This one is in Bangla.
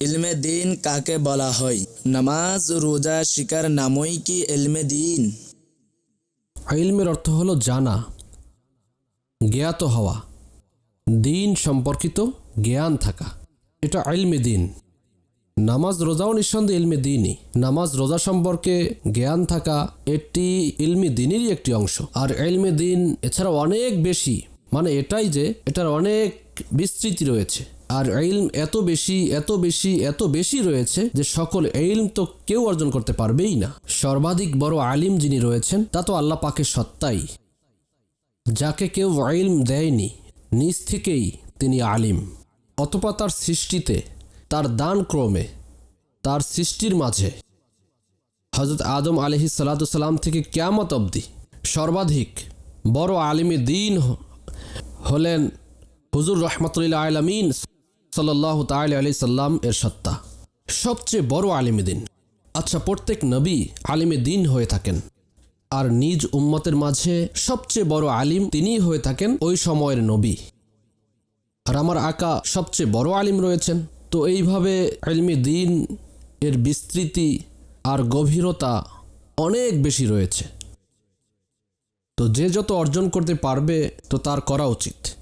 ইলমে দিন কাকে বলা হয়? নামাজ, রোজা, শিকার নামই কি ইলমে দিন? ইলমের অর্থ হলো জানা, জ্ঞাত হওয়া, দিন সম্পর্কিত জ্ঞান থাকা। এটা ইলমে দিন। নামাজ, রোজাও নিঃসন্দেহে ইলমে দিনই। নামাজ, রোজা সম্পর্কে জ্ঞান থাকা এটি ইলমি দিনেরই একটি অংশ। আর ইলমে দিন এছাড়া অনেক বেশি। মানে এটাই যে, এটার অনেক বিস্তৃতি রয়েছে। আর ইলম এত বেশি এত বেশি এত বেশি রয়েছে যে সকল ইলম তো কেউ অর্জন করতে পারবেই না। সর্বাধিক বড় আলিম যিনি রয়েছেন, তা তো আল্লাহ পাকের সত্তাই। যাকে কেউ ইলম দেয়নি, নিজ থেকেই তিনি আলিম। অতপা তার সৃষ্টিতে, তার দান ক্রমে তার সৃষ্টির মাঝে। হজরত আদম আলহি সালাতাম থেকে ক্যামত অবধি সর্বাধিক বড় আলিমে দিন হলেন হুজুর রহমতুল্লাহ আলমিন। সাল্লাহ তাল আলি সাল্লাম এর সত্তা। সবচেয়ে বড় আলিমে দিন। আচ্ছা প্রত্যেক নবী আলিমে দিন হয়ে থাকেন। আর নিজ উম্মতের মাঝে সবচেয়ে বড় আলিম তিনিই হয়ে থাকেন ওই সময়ের নবী। আর আমার আকা সবচেয়ে বড় আলিম রয়েছেন। তো এইভাবে আলমি দিন এর বিস্তৃতি আর গভীরতা অনেক বেশি রয়েছে। তো যে যত অর্জন করতে পারবে, তো তার করা উচিত।